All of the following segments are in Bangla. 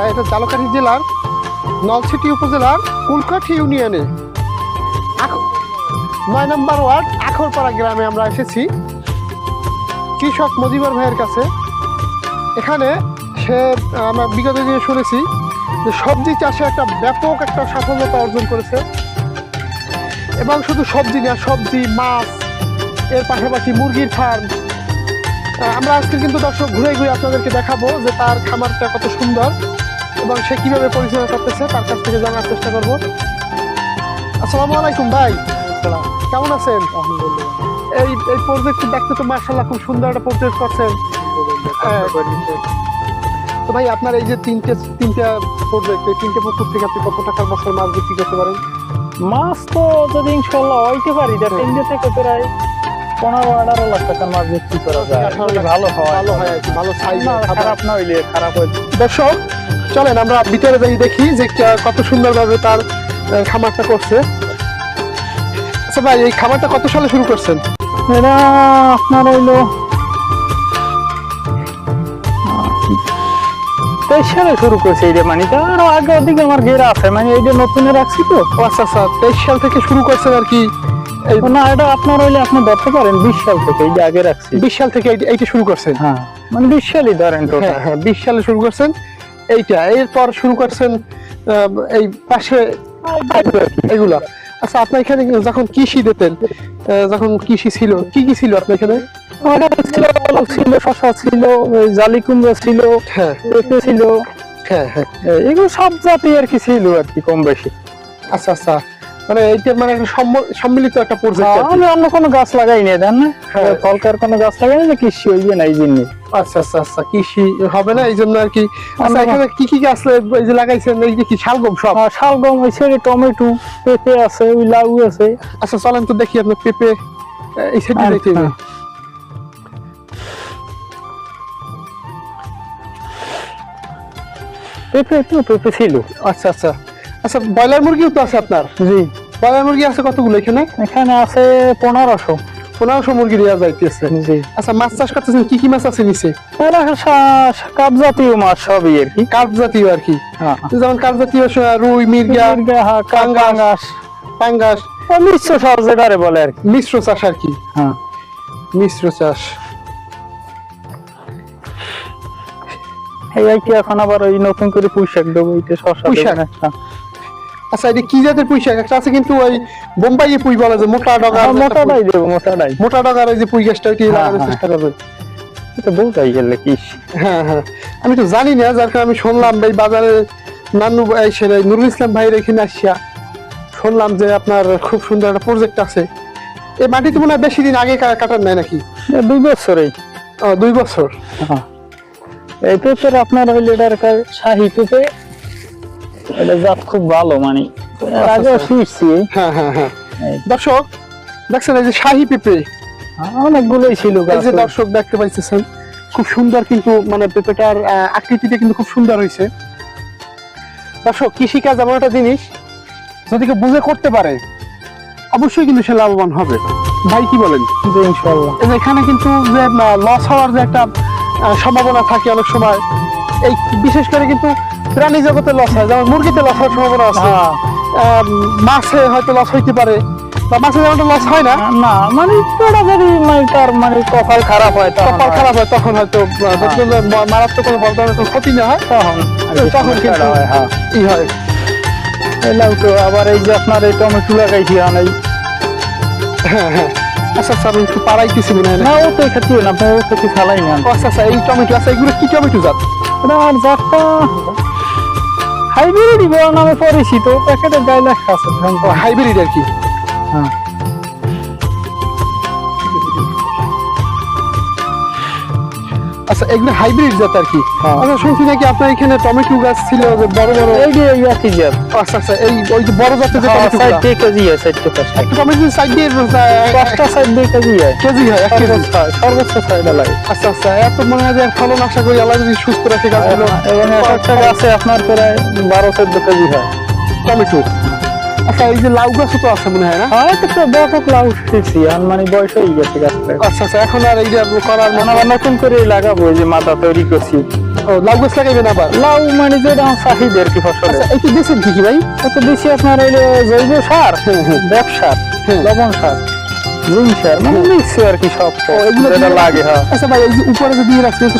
পাড়া এটা জালকাঠি জেলার নলছিটি উপজেলার কুলকাঠি ইউনিয়নে। নয় নম্বর ওয়ার্ড আখরপাড়া গ্রামে আমরা এসেছি। কৃষক মজিবর ভাইয়ের কাছে। এখানে সে, আমরা বিগত দিনে শুনেছি যে সবজি চাষে একটা ব্যাপক একটা সাফল্যতা অর্জন করেছে। এবং শুধু সবজি না, সবজি, মাছ, এর পাশাপাশি মুরগির ফার্ম আমরা আজকে কিন্তু দর্শক ঘুরে ঘুরে আপনাদেরকে দেখাবো যে তার খামারটা কত সুন্দর। এবং সে কীভাবে পরিচালনা করতেছে তার কাছ থেকে জানার চেষ্টা করব। আসসালামু আলাইকুম ভাই। কেমন আছেন? এই এই প্রজেক্ট দেখতে তো মার্শাল্লাহ খুব সুন্দর একটা প্রজেক্ট করছেন। হ্যাঁ। তো ভাই আপনার এই যে তিনটে তিনটা প্রজেক্ট এই তিনটে পুকুর থেকে আপনি কত টাকার বছর মাছ বিক্রি করতে পারেন? মাছ তো যদি ইনশাল্লাহ হইতে পারি যা তিনটে থেকে প্রায় পনেরো আঠারো লাখ টাকার মাছ বিক্রি করা যায়। ভালো হয়। ভালো হয় ভালো সাইজ খারাপ না হইলে খারাপ হইলে। দর্শক চলেন আমরা ভিতরে যাই দেখি যে কত সুন্দরভাবে তার খামারটা করছে। আচ্ছা ভাই এই খামারটা কত সালে শুরু করছেন? এটা আপনার হইল তেইশ সালে শুরু করছে এই মানে আরও আগে ওদিকে আমার ঘেরা আছে মানে এই যে নতুনে রাখছি তো। আচ্ছা আচ্ছা তেইশ সাল থেকে শুরু করছেন আর কি এই না এটা আপনার হইলে আপনি ধরতে পারেন বিশ সাল থেকে এই যে আগে রাখছি। বিশ সাল থেকে এই- এইটা শুরু করছেন? হ্যাঁ মানে বিশ সালই ধরেন তো হ্যাঁ হ্যাঁ বিশ সালে শুরু করছেন। এইটা এরপর শুরু করছেন এই পাশে এগুলা। আচ্ছা আপনার এখানে যখন কৃষি দিতেন যখন কৃষি ছিল কি কি ছিল আপনার এখানে? ছিল আলু ছিল শশা ছিল জালি কুমড়া ছিল হ্যাঁ। পেঁপে ছিল। হ্যাঁ হ্যাঁ। এগুলো সব জাতি আর কি ছিল আর কি কম বেশি। আচ্ছা আচ্ছা। মানে এইটা মানে একটা সম্ম- সম্মিলিত একটা প্রজেক্ট আমি অন্য কোনো গাছ লাগাই নাই দেন না? হ্যাঁ। ফলকার কোনো গাছ লাগাই না কৃষি হইবে না এই জন্য আচ্ছা আচ্ছা আচ্ছা কৃষি হবে না এই জন্য আর কি। আচ্ছা এখানে কি কি গাছ এই যে লাগাইছেন এই যে কি শালগম সব? শালগম হয়েছে টমেটো পেঁপে আছে ওই লাউ আছে। আচ্ছা চলেন তো দেখি আপনার পেঁপে এই সাইডে দেখতে হ্যাঁ। পেঁপে তো পেঁপে ছিল। আচ্ছা আচ্ছা। আচ্ছা ব্রয়লার মুরগিও তো আছে আপনার? জি। ব্রয়লার মুরগি আছে কতগুলো এখানে? এখানে আছে পনেরোশো। পনেরোশো মুরগি দেওয়া যাইতেছে। জি। আচ্ছা মাছ চাষ করতেছেন কি কি মাছ আছে নিচে? কাপ জাতীয় মাছ সবই আর কি। কার্প জাতীয় আর কি। হ্যাঁ। যেমন কার্প জাতীয় রুই মির্গা হ্যাঁ, পাঙ্গাস। পাঙ্গাস। মিশ্র সব যেটারে বলে আর কি। মিশ্র চাষ আর কি। হ্যাঁ। মিশ্র চাষ। এই কি এখন আবার ওই নতুন করে পুঁইশাক দেবো এইটা শশা পুঁই শাক? আচ্ছা এটা কি জাতের পুঁই শাক একটা আছে কিন্তু ওই বোম্বাই পুঁই বলা যায় মোটা ডগা হ্যাঁ, মোটাটাই দেবো মোটাটাই মোটা ডগার ওই যে পুঁই গাছটা ওইটি হ্যাঁ, লাগানোর হ্যাঁ। চেষ্টা করবেন এটা বলতেই গেলে কি হ্যাঁ হ্যাঁ। আমি তো জানি না যার কারণে আমি শুনলাম এই বাজারে নানু ভাই সেরে নুরুল ইসলাম ভাইয়ের এখানে আসিয়া শুনলাম যে আপনার খুব সুন্দর একটা প্রজেক্ট আছে। এই মাটিতে মনে হয় বেশি দিন আগে কাটার নাই নাকি? দুই বছরেই। ও, দুই বছর। এই পেঁপের আপনার ওই লিটার শাহি পেঁপে এটা জাত খুব ভালো মানে এর আচ্ছা, আচ্ছা। হ্যাঁ হ্যাঁ হ্যাঁ দর্শক দেখছেন এই যে শাহি পেঁপে? অনেকগুলোই ছিল এই যে দর্শক দেখতে পাইতেছেন খুব সুন্দর কিন্তু মানে পেঁপেটার আকৃতিটা কিন্তু খুব সুন্দর হয়েছে দর্শক কৃষিকাজ এমন একটা জিনিস যদি কেউ বুঝে করতে পারে অবশ্যই কিন্তু সে লাভবান হবে। ভাই কি বলেন? জি ইনশাল্লাহ এখানে কিন্তু যে লস হওয়ার যে একটা সম্ভাবনা থাকে অনেক সময় এই বিশেষ করে কিন্তু প্রাণী জগতে লস হয়। যেমন মুরগিতে লস হওয়ার সম্ভাবনা আছে। হ্যাঁ। মাছে হয়তো লস হইতে পারে। বা মাছে লস হয় না না মানে ওটা যদি মানে তার মানে কপাল খারাপ হয় কপাল খারাপ হয় তখন হয়তো মা- মারাত্মক কোনো কোনো ক্ষতি না হয় তখন কি তখন কিন্তু হয়, হ্যাঁ। ই হয়। এলাও তো আবার এই যে আপনার এই টমেটো লাগাইছি হ্যাঁ হ্যাঁ আচ্ছা আচ্ছা আমি একটু পাড়াইতেছি মনে হয় না ও তো না ও তো কি খালাই না। আচ্ছা আচ্ছা এই টমেটো আচ্ছা এগুলো কি টমেটো জাত? এটা জাতটা হাইব্রিড নামে পরিচিত প্যাকেটের গায়ে লেখা আছে হাইব্রিড আর কি। হ্যাঁ। আচ্ছা এগুলো হাইব্রিড জাত আর কি হ্যাঁ। আচ্ছা শুনছি নাকি আপনার এখানে টমেটো গাছ ছিল যে বড় বড় এই যে এই একই জাত আচ্ছা আচ্ছা এই ওই যে বড় জাতের যে হ্যাঁ, টমেটো সাইড দিয়ে কেজি হয় সাইড থেকে একটা টমেটো সাইড দিয়ে পাঁচটা সাইড দিয়ে কেজি হয় কেজি হয় এক কেজি সর্বোচ্চ সাইড লাগে আচ্ছা আচ্ছা এত মনে হয় যে ফলন আশা করি আল্লাহ যদি সুস্থ রাখে গাছগুলো এবং একটা গাছে আপনার প্রায় বারো চোদ্দ কেজি হয় টমেটো আচ্ছা এই যে লাউ গাছও তো আছে মনে হয় না? হ্যাঁ তো ব্যাপক লাউ উঠেছি আর মানে বয়স হয়ে গেছে গাছটা আচ্ছা আচ্ছা এখন আর এই যে করার মানে আবার নতুন করে লাগাবো এই যে মাথা তৈরি করছি। ও লাউ গাছ লাগাইবেন আবার? লাউ মানে যেটা আমার চাহিদা আর কি ফসল আচ্ছা তো দিয়েছেন কি কি ভাই। এত বেশি আপনার এই যে জৈব সার হ্যাঁ, হ্যাঁ। ব্যবসার হ্যাঁ। লবণ সার। মানে হ্যাঁ। আচ্ছা উপরে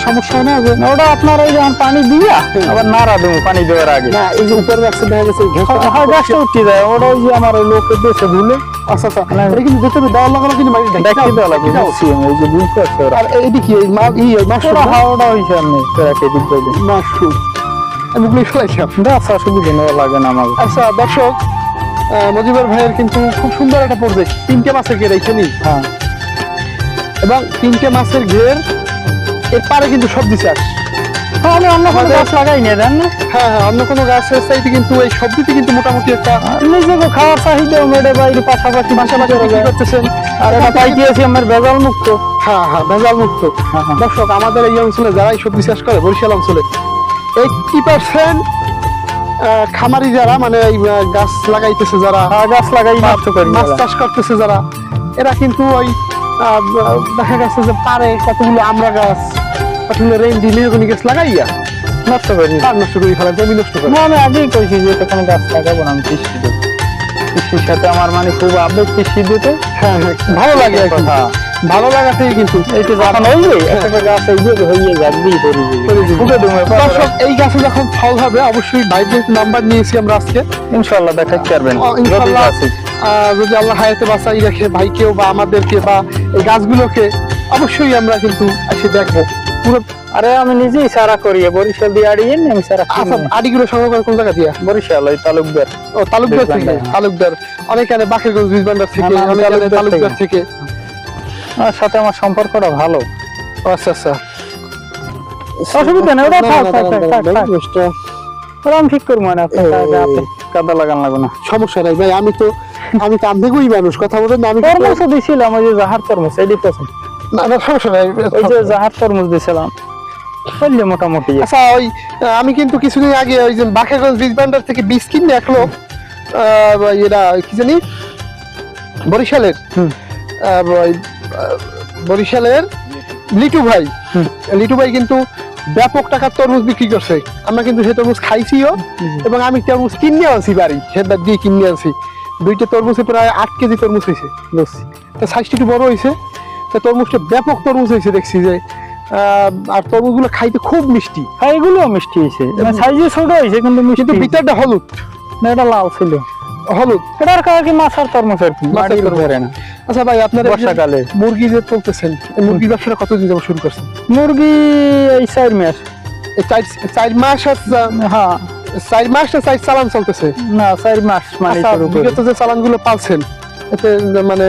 সমস্যা না? যে ওটা আপনার ওই যেমন পানি দিয়া? আবার নাড়া দেবো পানি দেওয়ার আগে। না এই যে উপরে রাখছেন দেখা গেছে এই ঘেঁষটা গাছটা উঠে যায় ওটা ওই যে আমার লোকের দেশে ভুলে। আচ্ছা আচ্ছা। এটা কিন্তু দেখতে হবে দেওয়ার কিন্তু মাটি দেখি দেওয়া লাগে বুঝছি যে বুঝতে পারছি আর এইটা কি এই মা ই মাশরুম ওরা হাওড়া হয়েছে আমি প্যারাকে দিক দিয়ে মাশরুম। আমি ওগুলো ফেলাইছিলাম আচ্ছা সুবিধা নেওয়া লাগে না আমাকে। আচ্ছা দর্শক মজিবর ভাইয়ের কিন্তু খুব সুন্দর একটা প্রজেক্ট তিনটে মাছের ঘের এইখানেই হ্যাঁ। এবং তিনটে মাছের ঘের এর পারে কিন্তু সবজি চাষ হ্যাঁ, আমি অন্য কোনো গাছ লাগাই না জান হ্যাঁ হ্যাঁ অন্য কোনো চাইতে কিন্তু এই সবজিতে কিন্তু মোটামুটি একটা নিজেকে খাওয়ার চাহিদা মেডে বাইরে পাশাপাশি পাশাপাশি বিক্রি করতেছেন। আর এটা পাইতেছি আমার বেজাল মুক্ত হ্যাঁ হ্যাঁ ভেজাল মুক্ত হ্যাঁ। দর্শক আমাদের এই অঞ্চলে যারাই সবজি চাষ করে বরিশাল অঞ্চলে এইটটি পার্সেন্ট খামারি যারা মানে এই গাছ লাগাইতেছে যারা গাছ লাগাই মাছ চাষ করতেছে যারা এরা কিন্তু ওই দেখা গেছে যে পারে কতগুলো আমরা গাছ কতগুলো রেন্ডি মেহগনি গাছ লাগাইয়া নষ্ট করি তার নষ্ট করে ফেলা জমি নষ্ট করে। না, আমি আগেই কইছি যে কোনো গাছ লাগাবো না আমি কৃষি কৃষির সাথে আমার মানে খুব আবেগ কৃষি দিতে হ্যাঁ হ্যাঁ ভালো লাগে আর হ্যাঁ ভালো লাগাতেই কিন্তু এইটা যখন হইবে একটা গাছ এই হইয়ে। ফুটে দর্শক গাছে যখন ফল হবে অবশ্যই ভাইদের নাম্বার নিয়েছি আমরা আজকে। ইনশাল্লাহ দেখাতে পারবেন। যদি আল্লাহ হায়াতে বাঁচাই রাখে ভাইকেও বা আমাদেরকে বা এই গাছগুলোকে অবশ্যই আমরা কিন্তু এসে দেখব। পুরো আরে আমি নিজেই সারা করি বরিশাল দিয়ে আড়িয়ে আমি সারা আচ্ছা আডিগুলো সংগ্রহ কোন জায়গা দিয়া? বরিশাল ওই তালুকদার। ও তালুকদার থেকে তালুকদার। অনেকে আনে বাকেরগঞ্জ বীজ ভান্ডার থেকে না, আমি আনে তালুকদার থেকে। আমার সাথে আমার সম্পর্কটা ভালো। আচ্ছা আচ্ছা। অসুবিধা নেই, ওটা থাক, থাক, থাক, ওরা আমি ঠিক করব না আপনি কাদা লাগান লাগবে না। সমস্যা নাই ভাই আমি তো আমি তো আন্ধেগুই মানুষ কথা বলেন আমি কিন্তু- দিছিলাম ওই যে জাহার তরমুজ না না সমস্যা নাই ওই যে জাহার তরমুজ দিছিলাম বললে মোটামুটি। আচ্ছা ওই আমি কিন্তু কিছুদিন আগে ওই যে বাকেরগঞ্জ বীজ ভান্ডার থেকে বীজ কিনে রাখল এরা কি জানি? বরিশালের হুম। বরিশালের লিটু। ভাই। লিটু ভাই কিন্তু ব্যাপক টাকার তরমুজ বিক্রি করছে। আমরা কিন্তু সেই তরমুজ খাইছিও এবং আমি তরমুজ কিনে আনছি বাড়ি সেটা দিয়ে কিনে আনছি। দুইটা তরমুজে প্রায় আট কেজি তরমুজ হয়েছে বুঝছি তো সাইজটা একটু বড় হয়েছে। তো তরমুজটা ব্যাপক তরমুজ হয়েছে দেখছি যে আহ, আর তরমুজগুলো খাইতে খুব মিষ্টি। হ্যাঁ এগুলোও মিষ্টি হয়েছে। সাইজে ছোট হয়েছে কিন্তু মিষ্টি। ভিতরটা হলুদ। না, এটা লাল ছিল। হলুদ। এটার কারণ কি মাছার তরমুজ আর কি মাটির ধরে না। আচ্ছা ভাই আপনার বর্ষাকালে। মুরগি যে চলতেছেন এই মুরগির ব্যবসাটা কতদিন যাব শুরু করছেন? মুরগি এই চার মাস। এই চার চার মাস হ্যাঁ চার মাস না চার চালান চলতেছে? না চার মাস মানে আচ্ছা। বিগত যে চালানগুলো পালছেন এতে মানে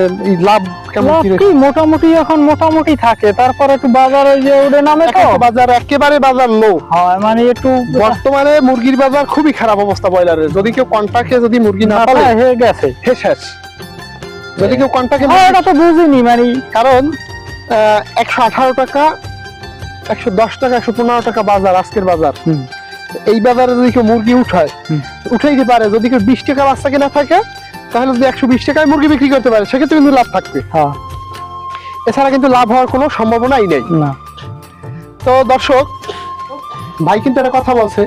লাভ কেমন কি কি? মোটামুটি এখন মোটামুটি থাকে। তারপর একটু বাজার যে নামে তো। বাজার একেবারে বাজার লো হয় মানে একটু বর্তমানে মুরগির বাজার খুবই খারাপ অবস্থা ব্রয়লারের। যদি কেউ কন্টাকে যদি মুরগি না পালে হয়ে গেছে। হে শেষ। যদি কেউ কন্টাকে হ্যাঁ এটা তো বুঝিনি মানে কারণ একশো আঠারো টাকা একশো দশ টাকা একশো পনেরো টাকা বাজার আজকের বাজার। এই বাজারে যদি কেউ মুরগি উঠায় উঠাইতে পারে? যদি কেউ বিশ টাকা বাচ্চা কেনা থাকে তাহলে যদি একশো বিশ টাকায় মুরগি বিক্রি করতে পারে সেক্ষেত্রে কিন্তু লাভ থাকবে। হ্যাঁ। এছাড়া কিন্তু লাভ হওয়ার কোনো সম্ভাবনাই নেই। না। তো দর্শক ভাই কিন্তু একটা কথা বলছে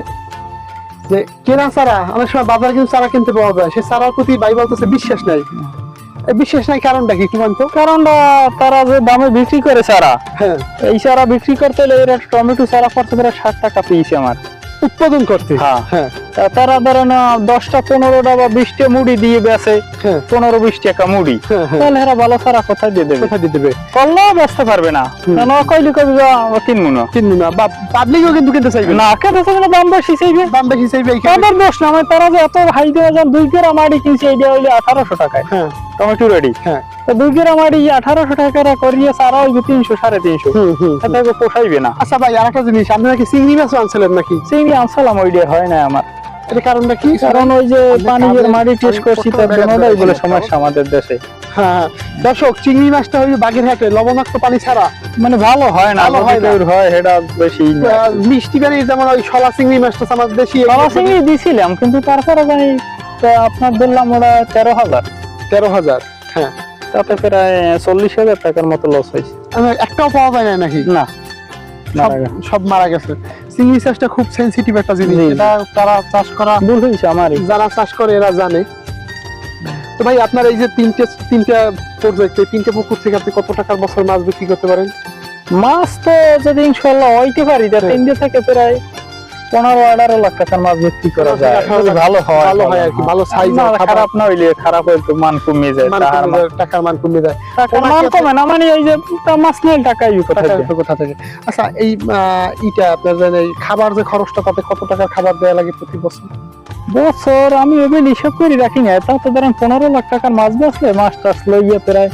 যে কেনা চারা অনেক সময় বাজারে কিন্তু চারা কিনতে পাওয়া যায়। সে চারার প্রতি ভাই বলতেছে বিশ্বাস নাই। এই বিশ্বাস নাই কারণটা কি বলতো? কারণ তারা যে দামে বিক্রি করে চারা হ্যাঁ। এই চারা বিক্রি করতে হলে এর টমেটো চারা পড়তে পারে ষাট টাকা পিস আমার। উৎপাদন করতে। হ্যাঁ। হ্যাঁ। তারা ধরেন দশটা পনেরোটা বা বিশটা মুড়ি দিয়ে বেছে। হ্যাঁ। পনেরো বিশ টাকা মুড়ি। হ্যাঁ হ্যাঁ। তাহলে এরা ভালো চারা কোথায় দিয়ে দেবে? কোথায় দিয়ে দেবে? করলেও বেচতে পারবে না। কেন? কইলে কবি কিনবো না। কিনবো না। বা পাবলিকও কিন্তু কিনতে চাইবে না। না কেটে সেখানে দাম বেশি চাইবে। দাম বেশি চাইবে তাদের দোষ না মানে তারা যে এত হাই দেওয়া যান দুই গ্রাম আড়ি কিনছে এইটা হইলে আঠারোশো টাকায়। হ্যাঁ। টমেটো রেডি হ্যাঁ। তো দুই গ্রাম আড়ি আঠারোশো টাকা করিয়ে সারা হইবে তিনশো সাড়ে তিনশো। পোষাইবে না। আচ্ছা ভাই আর একটা জিনিস। আপনি নাকি চিংড়ি মাছ আনছিলেন নাকি? চিংড়ি আনসালাম ওইটা হয় না আমার। এটা কারণটা কি? কারণ ওই যে মাটি টেস্ট করছি তার সমস্যা আমাদের দেশে। হ্যাঁ হ্যাঁ। দর্শক চিংড়ি মাছটা হইবে বাগেরহাটে লবণাক্ত পানি ছাড়া। মানে ভালো হয় না ভালো হয় না। হয় বেশি মিষ্টি পানি যেমন ওই শলা চিংড়ি মাছটা আমার দেশি। বাবা চিংড়ি দিছিলাম কিন্তু তারপরে জানি তো আপনার ধরলাম ওরা তেরো হাজার। তেরো হাজার হ্যাঁ। তাতে প্রায় চল্লিশ হাজার টাকার মতো লস হয়েছে। একটাও পাওয়া যায় না নাকি? না। সব মারা গেছে। চিংড়ি চাষটা খুব সেন্সিটিভ একটা জিনিস। এটা তারা চাষ করা ভুল হয়েছে আমার যারা চাষ করে এরা জানে তো ভাই আপনার এই যে তিনটে তিনটা প্রজেক্ট এই তিনটে পুকুর থেকে আপনি কত টাকার বছর মাছ বিক্রি করতে পারেন মাছ তো যদি ইনশাল্লাহ হইতে পারি। তিনটে থেকে প্রায় পনেরো আঠারো লাখ টাকার মাছ বিক্রি করা যায়। ভালো হয় ভালো হয় আর কি, ভালো খাবার। খারাপ না হইলে খারাপ মান কমে যায় টাকার মান কমে যায় মান কমে না মানে এই যে মাছ নিয়ে টাকা যায়? কোথা থেকে আচ্ছা এই ইটা আপনার জানেন এই খাবার যে খরচটা তাতে কত টাকার খাবার দেওয়া লাগে প্রতি বছর বছর আমি ওই হিসাব করে রাখি না তা তো ধরেন পনেরো লাখ টাকার মাছ বেচলে মাছ টাছ লইয়ে প্রায়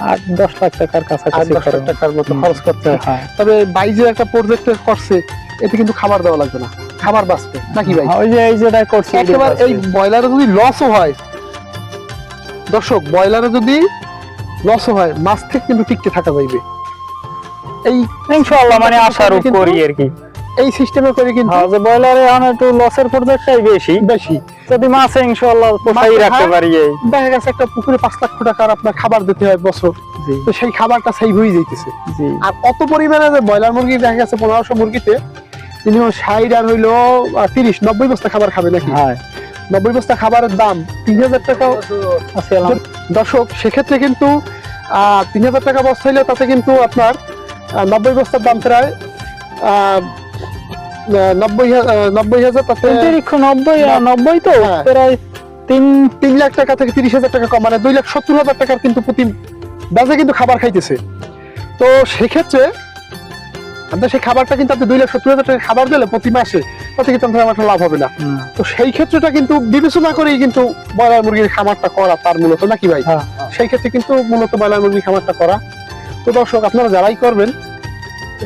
আট দশ লাখ টাকার কাছাকাছি খরচ। টাকার মতো খরচ করতে হয় হ্যাঁ। তবে যে একটা প্রজেক্ট করছে এতে কিন্তু খাবার দেওয়া লাগবে না। খাবার বাঁচবে নাকি ভাই? ওই যে এই যেটা করছি একেবারে এই ব্রয়লারে যদি লসও হয় দর্শক ব্রয়লারে যদি লসও হয় মাছ থেকে কিন্তু টিকতে থাকা যাইবে। এই ইনশাআল্লাহ মানে করি আর কি। এই সিস্টেমে করে কিন্তু হ্যাঁ যে ব্রয়লারে এখন একটু লসের পর্যায়টাই বেশি। বেশি। যদি মাছে ইনশাআল্লাহ পোষাই রাখতে পারি এই। দেখা গেছে একটা পুকুরে পাঁচ লক্ষ টাকার আপনার খাবার দিতে হয় বছর। তো সেই খাবারটা সেভ হয়ে যাইতেছে। জি। আর অত পরিমাণে যে ব্রয়লার মুরগি দেখা গেছে পনেরোশো মুরগিতে মিনিমাম ষাট আর হইল আহ, তিরিশ নব্বই বস্তা খাবার খাবে নাকি? হ্যাঁ। নব্বই বস্তা খাবারের দাম তিন হাজার টাকা। দর্শক সেক্ষেত্রে কিন্তু আহ, তিন হাজার টাকা বস্তা হইলে তাতে কিন্তু আপনার নব্বই বস্তার দাম প্রায় নব্বই নব্বই হাজার নব্বই নব্বই তো? হ্যাঁ। প্রায় তিন তিন লাখ টাকা থেকে তিরিশ হাজার টাকা কম মানে দুই লাখ সত্তর হাজার টাকার কিন্তু প্রতি ব্যাচে কিন্তু খাবার খাইতেছে। তো সেক্ষেত্রে আপনার সেই খাবারটা কিন্তু আপনি দুই লাখ সত্তর হাজার টাকা খাবার দিলে প্রতি মাসে তাতে কিন্তু আপনার আমার একটা লাভ হবে না। তো সেই ক্ষেত্রটা কিন্তু বিবেচনা করেই কিন্তু ব্রয়লার মুরগির খামারটা করা তার মূলত নাকি ভাই? হ্যাঁ। সেই ক্ষেত্রে কিন্তু মূলত ব্রয়লার মুরগির খামারটা করা। তো দর্শক আপনারা যারাই করবেন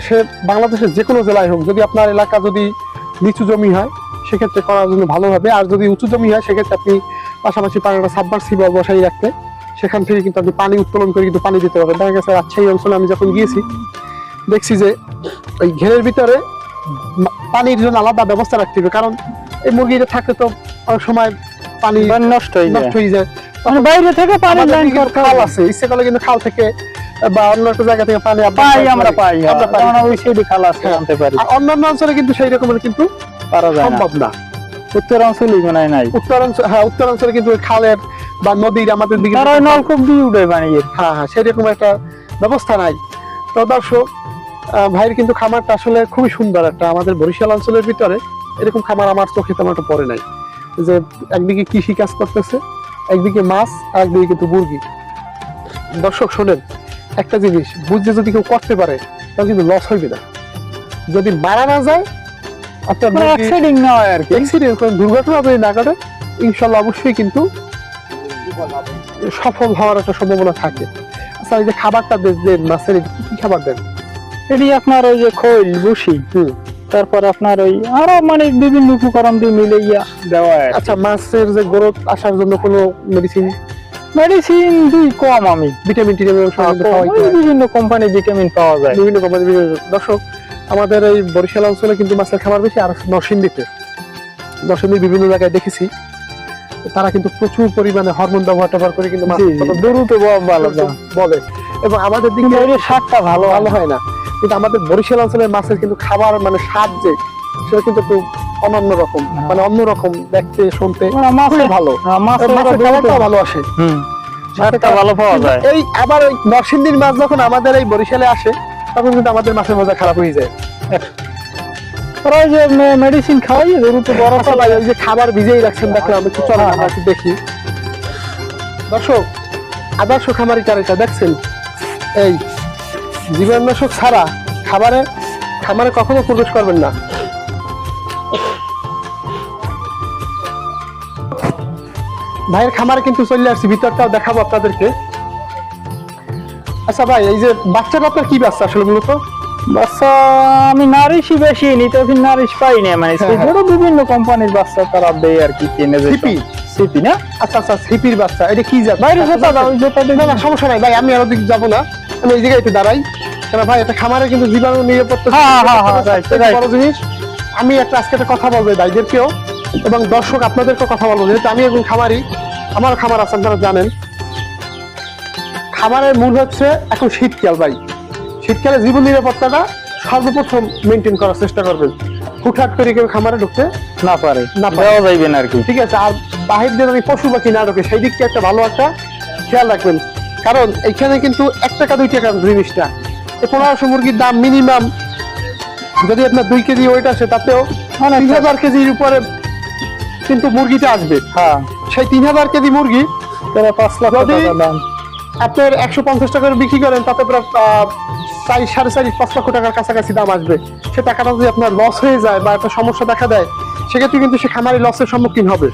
সে বাংলাদেশের যে কোনো জেলায় হোক যদি আপনার এলাকা যদি নিচু জমি হয় সেক্ষেত্রে করার জন্য ভালো হবে। আর যদি উঁচু জমি হয় সেক্ষেত্রে আপনি পাশাপাশি পানিটা সাবমার্সিবল বসাই রাখতে। সেখান থেকে কিন্তু আপনি পানি উত্তোলন করে কিন্তু পানি দিতে পারবেন দেখা গেছে রাজশাহী অঞ্চলে আমি যখন গিয়েছি দেখছি যে ওই ঘেরের ভিতরে পানির জন্য আলাদা ব্যবস্থা রাখতে হবে। কারণ এই মুরগিটা থাকলে তো অনেক সময় পানি হয়ে নষ্ট হয়ে যায়। মানে বাইরে থেকে পানি লাইন খাল আছে ইচ্ছে করলে কিন্তু খাল থেকে বা অন্য একটা জায়গা থেকে পানি পাই আমরা পাই আমরা পাই। ওই খাল আছে হ্যাঁ। আনতে পারি। অন্যান্য অঞ্চলে কিন্তু সেই রকমের কিন্তু পারা যায় সম্ভব না। মনে হয় নাই। উত্তরাঞ্চল হ্যাঁ উত্তরাঞ্চলে কিন্তু খালের বা নদীর আমাদের দিকে তারা নলকূপ দিয়ে উঠে বানিয়ে। হ্যাঁ হ্যাঁ সেরকম একটা ব্যবস্থা নাই। তো দর্শক ভাইয়ের কিন্তু খামারটা আসলে খুবই সুন্দর একটা। আমাদের বরিশাল অঞ্চলের ভিতরে এরকম খামার আমার চোখে তেমন একটা পড়ে নাই। যে একদিকে কৃষি কাজ করতেছে একদিকে মাছ আর একদিকে কিন্তু মুরগি। দর্শক শোনেন একটা জিনিস বুঝতে যদি কেউ করতে পারে তাহলে কিন্তু লস হইবে না। যদি মারা না যায় আপনার মুরগি- না হয় আর কি। এক্সিডেন্ট কোনো দুর্ঘটনা যদি না ঘটে ইনশাল্লাহ অবশ্যই কিন্তু সফল হওয়ার একটা সম্ভাবনা থাকে। আচ্ছা এই যে খাবারটা দেন মাছের কি কি খাবার দেন? এটি আপনার ওই যে খৈল বুসি হুম। তারপর আপনার ওই আরও মানে বিভিন্ন উপকরণ দিয়ে মিলে ইয়া দেওয়া হয় আচ্ছা মাছের যে গ্রোথ আসার জন্য কোনো মেডিসিন মেডিসিন দুই কম আমি ভিটামিন টিটামিন বিভিন্ন কোম্পানি ভিটামিন পাওয়া যায়। বিভিন্ন কোম্পানি দর্শক আমাদের এই বরিশাল অঞ্চলে কিন্তু মাছের খাবার বেশি আর নরসিংদীতে। নরসিংদীর বিভিন্ন জায়গায় দেখেছি। তারা কিন্তু প্রচুর পরিমাণে হরমোন ব্যবহার ট্যাবহার করে কিন্তু দ্রুত। বলে এবং আমাদের দিকে স্বাদটা ভালো ভালো হয় না। কিন্তু আমাদের বরিশাল অঞ্চলের মাছের কিন্তু খাবার মানে স্বাদ যে সেটা কিন্তু একটু অনন্য রকম। হ্যাঁ। মানে অন্য রকম দেখতে শুনতে ভালো। হ্যাঁ, মাছের মাছের খাবারটাও ভালো আসে। ভালো পাওয়া যায়। এই আবার ওই নরসিংদীর মাছ যখন আমাদের এই বরিশালে আসে তখন কিন্তু আমাদের মাছের মজা খারাপ হয়ে যায়। ওরা যে মেডিসিন খাওয়াই বড় আচ্ছা ওই যে খাবার ভিজেই রাখছেন দেখলাম আমি একটু চলো আমরা একটু দেখি। দর্শক আদর্শ খামারি কারিটা দেখছেন? এই জীবাণুনাশক ছাড়া খাবারে খামারে কখনো প্রবেশ করবেন না। ভাইয়ের খামারে কিন্তু চলে আসছি ভিতরটাও দেখাবো আপনাদেরকে। আচ্ছা ভাই এই যে বাচ্চাটা আপনার কি বাচ্চা আসলে মূলত? বাচ্চা আমি নারিশই বেশি নিতে নারিশ পাই না মানে হ্যাঁ, হ্যাঁ। বিভিন্ন কোম্পানির বাচ্চা তারা দেয় আর কি কিনে যে সিপি? সিপি না? আচ্ছা আচ্ছা সিপির বাচ্চা এটা কি জাত? বাইরে যেতে দাও না সমস্যা নাই ভাই আমি আরও দিক যাব না। আমি এই জায়গায় একটু দাঁড়াই। কেন ভাই এটা খামারে কিন্তু জীবাণু নিরাপত্তা হ্যাঁ, হ্যাঁ, হ্যাঁ. বড় জিনিস আমি একটা আজকে একটা কথা বলব ভাইদেরকেও এবং দর্শক আপনাদেরকেও কথা বলব। যেহেতু আমি একজন খামারি আমার খামার আছে আপনারা জানেন। খামারের মূল হচ্ছে এখন শীতকাল ভাই। শীতকালে জীবন নিরাপত্তাটা সর্বপ্রথম মেনটেন করার চেষ্টা করবেন। হুটহাট করে কেউ খামারে ঢুকতে না পারে। না পারে। দেওয়া যাইবে না আর কি। ঠিক আছে আর বাহির দিয়ে পশু পাখি না ঢোকে সেই দিকটা একটা ভালো একটা খেয়াল রাখবেন। কারণ এখানে কিন্তু এক টাকা দুই টাকা জিনিসটা। এই পনেরোশো মুরগির দাম মিনিমাম। যদি আপনার দুই কেজি ওয়েট আসে তাতেও মানে তিন হাজার কেজির উপরে কিন্তু মুরগিটা আসবে। হ্যাঁ। সেই তিন হাজার কেজি মুরগি পাঁচ লাখ টাকা দাম। আপনার একশো পঞ্চাশ টাকা করে বিক্রি করেন তাতে প্রায় চার সাড়ে চারি পাঁচ লক্ষ টাকার কাছাকাছি দাম আসবে। সে টাকাটা যদি আপনার লস হয়ে যায় বা একটা সমস্যা দেখা দেয় সেক্ষেত্রে কিন্তু সে খামারি লসের সম্মুখীন হবে।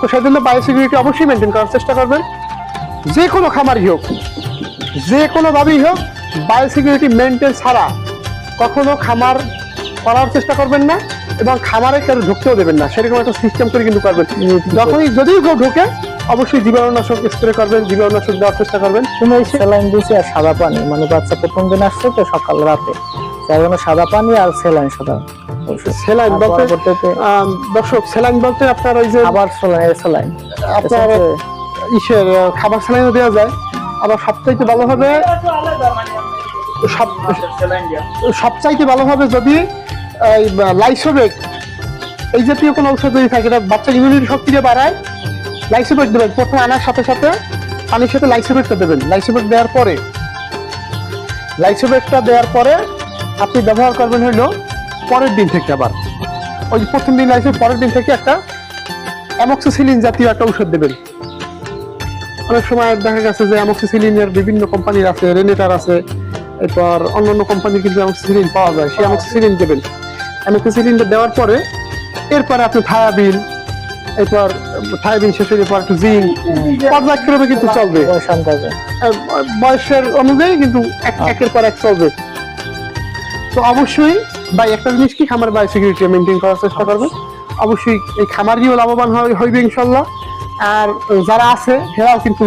তো সেই জন্য বায়োসিকিউরিটি অবশ্যই মেনটেন করার চেষ্টা করবেন। যে কোনো খামারই হোক যে কোনো ভাবেই হোক বায়োসিকিউরিটি মেনটেন ছাড়া কখনো খামার করার চেষ্টা করবেন না এবং খামারে কেউ ঢুকতেও দেবেন না। সেরকম একটা সিস্টেম করে কিন্তু করবেন। যখনই যদিও কেউ ঢোকে অবশ্যই জীবাণুনাশক স্প্রে করবেন জীবাণুনাশক দেওয়ার চেষ্টা করবেন। তুমি স্যালাইন দিয়েছি আর সাদা পানি। মানে বাচ্চা প্রথম দিন আসছে তো সকাল রাতে। জন্য সাদা পানি আর স্যালাইন সাদা। সেলাইন বলতে দর্শক সেলাইন বলতে আপনার ওই যে আবার স্যালাইন স্যালাইন আপনার ইসের খাবার সেলাইনও দেওয়া যায়। আবার সবচাইতে ভালো হবে সব সবচাইতে ভালো হবে যদি এই লাইসোবেক এই জাতীয় কোনো ঔষধ যদি থাকে, এটা বাচ্চার ইমিউনিটি শক্তিটা বাড়ায় লাইসোবেক দেবেন। প্রথম আনার সাথে সাথে পানির সাথে লাইসোবেকটা দেবেন। লাইসোবেক দেওয়ার পরে লাইসোবেকটা দেওয়ার পরে আপনি ব্যবহার করবেন হলো পরের দিন থেকে আবার। ওই প্রথম দিন লাইসোবেক পরের দিন থেকে একটা অ্যামক্সিসিলিন জাতীয় একটা ঔষধ দেবেন। অনেক সময় দেখা গেছে যে অ্যামক্সিসিলিনের বিভিন্ন কোম্পানির আছে রেনেটার আছে এরপর অন্যান্য কোম্পানির কিন্তু অ্যামক্সিসিলিন পাওয়া যায় সেই অ্যামক্সিসিলিন দেবেন। অ্যামক্সিসিলিনটা দেওয়ার পরে এরপরে আপনি থায়াবিন এরপর থায়াবিন শেষ হয়ে পর একটু জিঙ্ক পর্যায়ক্রমে কিন্তু চলবে। বয়সের অনুযায়ী কিন্তু এক- একের পর এক চলবে। তো অবশ্যই ভাই একটা জিনিস কি খামার বাই সিকিউরিটি মেনটেন করার চেষ্টা করবে? অবশ্যই এই খামারিও লাভবান হয়- হইবে ইনশাল্লাহ। আর যারা আছে এরাও কিন্তু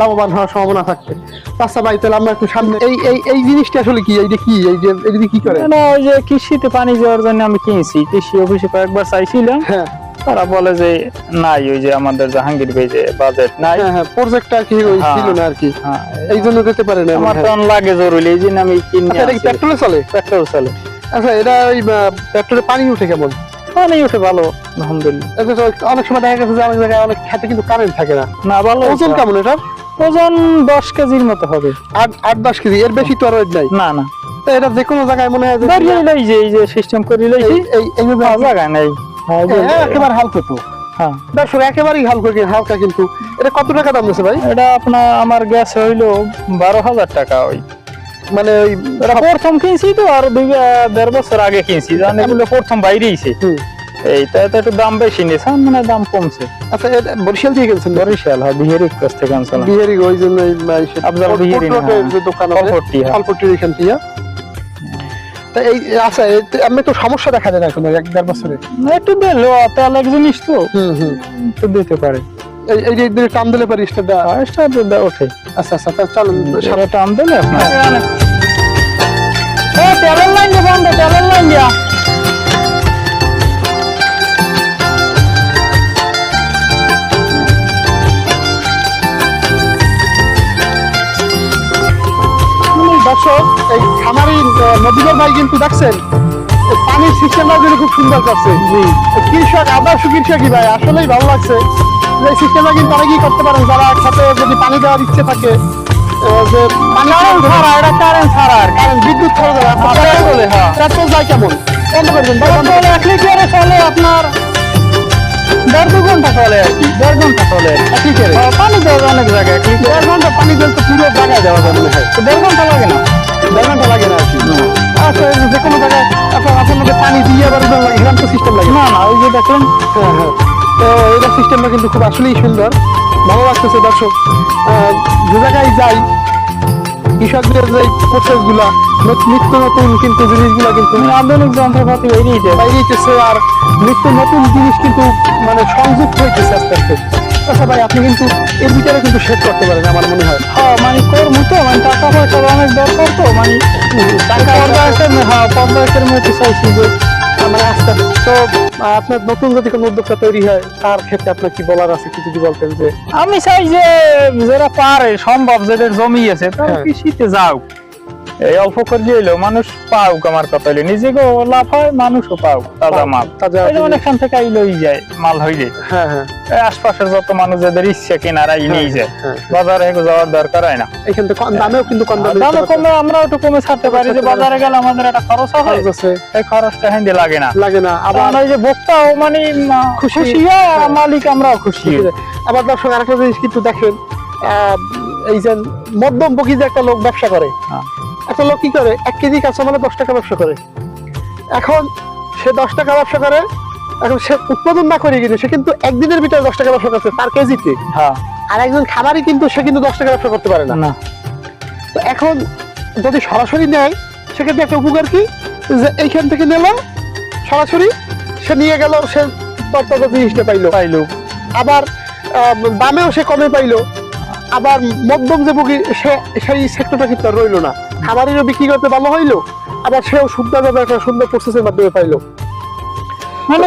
লাভবান হওয়ার সম্ভাবনা থাকবে। আচ্ছা ভাই তাহলে আমরা একটু সামনে এই এই এই জিনিসটা আসলে কি? এইটা কি? এই যে এটা কি করে? না ওই যে কৃষিতে পানি দেওয়ার জন্য আমি কিনছি। কৃষি অফিসে কয়েকবার চাইছিলাম। হ্যাঁ। তারা বলে যে নাই ওই যে আমাদের জাহাঙ্গীর ভাই যে বাজেট নাই। হ্যাঁ হ্যাঁ প্রজেক্টটা আর কি ওই হ্যাঁ। ছিল না আর কি? হ্যাঁ, এই জন্য দিতে পারে না আমার হ্যাঁ। তখন লাগে জরুরি এই জন্য আমি কিনে আচ্ছা পেট্রোলে চলে? পেট্রোল চলে। আচ্ছা এটা ওই পেট্রোলে পানি উঠে কেমন? উঠে ভালো আলহামদুলিল্লাহ। অনেক সময় দেখা গেছে যে অনেক জায়গায় অনেক খেতে কিন্তু কারেন্ট থাকে না। না ভালো ওজন কেমন এটা ওজন দশ কেজির মতো হবে। আট আট দশ কেজি এর বেশি তো আর নাই? না না। এটা যে কোনো জায়গায় মনে হয় এই যে এই যে সিস্টেম করে এই- এই এইভাবে হ্যাঁ, জায়গা নেই। হ্যাঁ, হ্যাঁ, একেবারে হালকা তো। হ্যাঁ। দর্শক একেবারেই হালকা হালকা কিন্তু। এটা কত টাকা দাম দিচ্ছে ভাই? এটা আপনার আমার গ্যাস হইল বারো হাজার টাকা ওই। মানে এটা প্রথম কিনছি তো আর দুই দেড় বছর আগে কিনছি। জান এগুলো প্রথম বাইরেইছে হুম। এই তাই তো একটু দাম বেশি নিয়েছে মানে দাম কমছে। আচ্ছা বরিশাল থেকে কিনছেন? বরিশাল হ্যাঁ বিহারি কাছ থেকে আনছিলাম। বিহারি ওই জন্য কোট- বিহারি দোকান ফলপট্টি, হ্যাঁ। ফলপট্টির এখান থেকে। তা এই আচ্ছা আমি তো সমস্যা দেখা যায় না এখন এক দেড় বছরে। একটু দিলো এক জিনিস তো। হুম হুম। একটু দিতে পারে। এই যে দিকে টান দিলে পারি ওঠে। আচ্ছা আচ্ছা তা চলুন সেটা টান দিলে আপনার এ, তেলের লাইন দিয়ে বন্ধ তেলের লাইন দিয়া। দর্শক এই খামারি নদীগর ভাই কিন্তু দেখছেন? পানির সিস্টেমটা কিন্তু খুব সুন্দর করছে। কৃষক আদর্শ কৃষকই ভাই আসলেই ভালো লাগছে। যে সিস্টেমটা কিন্তু অনেকেই করতে পারেন? যারা একসাথে যদি পানি দেওয়ার ইচ্ছে থাকে যে পানি ছাড়া এটা কারেন্ট ছাড়া কারেন্ট বিদ্যুৎ ছাড়া পেট্রোল হ্যাঁ। পেট্রোল যায় কেমন? বন্ধ করবেন পেট্রোল এক লিটারে চলে আপনার দেড় দু ঘণ্টা চলে আর কি দেড় ঘণ্টা চলে এক লিটারে? আহ, পানি দেওয়া অনেক জায়গায় এক লিটার। দেড় ঘণ্টা পানি দিলে তো পুরো জায়গায় দেওয়া যায় মনে হয়। তো দেড় ঘণ্টা লাগে না? দেড় ঘণ্টা লাগে না আর কি? আচ্ছা যে কোনো জায়গায় আপনার পানি দিয়ে আবার লাগে এরকম তো সিস্টেম লাগে না। না ওই যে দেখলেন হ্যাঁ হ্যাঁ। তো এটা সিস্টেমটা কিন্তু খুব আসলেই সুন্দর। ভালো লাগতেছে দর্শক। যে জায়গায় যাই কৃষকদের যে প্রসেসগুলা নিত্য নতুন কিন্তু জিনিসগুলা কিন্তু আধুনিক যন্ত্রপাতি বেরিয়েছে বাইরেছে আর নিত্য নতুন জিনিস কিন্তু মানে সংযুক্ত হইতেছে আস্তে আস্তে। আচ্ছা ভাই আপনি কিন্তু এর ভিতরে কিন্তু শেষ করতে পারেন আমার মনে হয়। হ্যাঁ মানে করব তো মানে টাকা পয়সা অনেক দরকার তো মানে টাকা পর্দায়তের হ্যাঁ পর্দায়তের মতো চাইছি যে মানে আস্তে আস্তে তো আপনার নতুন যদি কোনো উদ্যোক্তা তৈরি হয় তার ক্ষেত্রে আপনার কি বলার আছে কিছু যদি বলতেন যে আমি চাই যে যারা পারে সম্ভব যাদের জমি আছে তারা হ্যাঁ। কৃষিতে যাও এই অল্প করে এলো মানুষ পাও আমার কথা হইলে নিজেকেও লাভ হয় মানুষও পাও তাজা মাল। এখান থেকে আইলই যায় মাল হইলে। হ্যাঁ হ্যাঁ। আশপাশের যত মানুষ যাদের ইচ্ছে কেনারা নিয়ে যায় হ্যাঁ, বাজারে যাওয়ার দরকার হয় না। এখান থেকে দামেও কিন্তু কম দামে কমে আমরা একটু কমে ছাড়তে পারি যে বাজারে গেলে আমাদের একটা খরচ হয়। এই খরচটা হেঁদে লাগে না। লাগে না। আবার ওই যে ভোক্তাও মানে খুশি। হয় আর মালিক আমরাও খুশি। আবার দর্শক আরেকটা জিনিস কিন্তু দেখেন আহ, এই যে মধ্যমভোগী যে একটা লোক ব্যবসা করে হ্যাঁ। একটা লোক কি করে? এক কেজি কাঁচামালে দশ টাকা ব্যবসা করে। এখন সে দশ টাকা ব্যবসা করে এখন সে উৎপাদন না করে কিন্তু সে কিন্তু একদিনের ভিতরে দশ টাকা ব্যবসা করছে তার কেজিতে। হ্যাঁ। আর একজন খামারি কিন্তু সে কিন্তু দশ টাকা ব্যবসা করতে পারে না। না। তো এখন যদি সরাসরি নেয় সেক্ষেত্রে একটা উপকার কি? যে এইখান থেকে নিল সরাসরি সে নিয়ে গেল সে তরতাজা জিনিসটা পাইলো। পাইলো। আবার দামেও সে কমে পাইলো। আবার মধ্যম যে সে সেই সেক্টরটা কিন্তু আর রইল না। খামারিরও বিক্রি করতে ভালো হইল আবার সেও সুন্দরভাবে একটা সুন্দর প্রসেসের মাধ্যমে পাইলো। মানে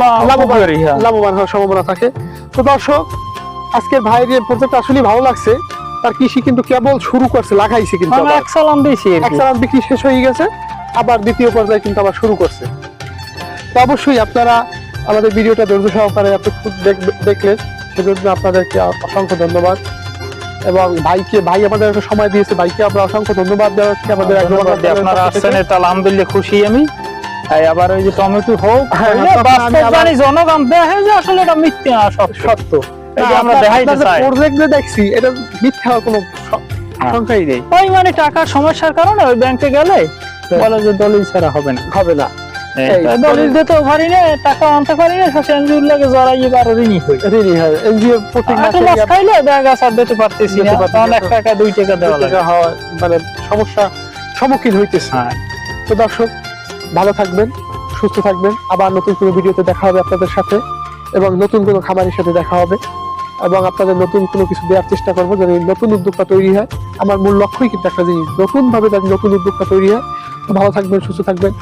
লাভবান উপকারী, হ্যাঁ। লাভবান হওয়ার সম্ভাবনা থাকে। তো দর্শক আজকের ভাইয়ের প্রজেক্ট আসলে ভালো লাগছে। তার কৃষি কিন্তু কেবল শুরু করছে লাগাইছে কিন্তু আবার। এক সালাম দিয়েছি আর এক বিক্রি শেষ হয়ে গেছে আবার দ্বিতীয় পর্যায়ে কিন্তু আবার শুরু করছে। তো অবশ্যই আপনারা আমাদের ভিডিওটা ধৈর্য সহকারে আপনি দেখলেন। সেজন্য আপনাদেরকে অসংখ্য ধন্যবাদ। এবং ভাইকে ভাই আমাদের একটা সময় দিয়েছে ভাইকে আমরা অসংখ্য ধন্যবাদ দেওয়াচ্ছি আমাদের আপনারা আসছেন এটা আলহামদুলিল্লাহ খুশি আমি। আবার ওই যে টমেটো হোক হ্যাঁ, জানি জনগণ দেখে যে আসলে এটা মিথ্যে না সত্য। সত্য। আমরা দেখাইতে চাই। প্রজেক্ট দেখছি এটা মিথ্যা কোনো স- আশঙ্কাই নেই। ওই মানে টাকার সমস্যার কারণে ওই ব্যাংকে গেলে বলে যে দলিল ছাড়া হবে না। হবে না। দলিল দিতেও পারি না টাকা আনতে পারি না শেষে লাগে জড়াইয়ে বারো ঋণই হই। ঋণী হয়। এনজিও প্রতি মাসে মাছ খাইলে ব্যাগ আসার দিতে পারতেছি না। তখন এক টাকা দুই টাকা দেওয়া লাগে। টাকা মানে সমস্যা সম্মুখীন হইতেছে। হ্যাঁ। তো দর্শক ভালো থাকবেন সুস্থ থাকবেন। আবার নতুন কোনো ভিডিওতে দেখা হবে আপনাদের সাথে এবং নতুন কোনো খামারের সাথে দেখা হবে। এবং আপনাদের নতুন কোনো কিছু দেওয়ার চেষ্টা করব যেন নতুন উদ্যোগটা তৈরি হয়। আমার মূল লক্ষ্যই কিন্তু একটা জিনিস নতুন ভাবে নতুন উদ্যোগটা তৈরি হয়। ভালো থাকবেন সুস্থ থাকবেন।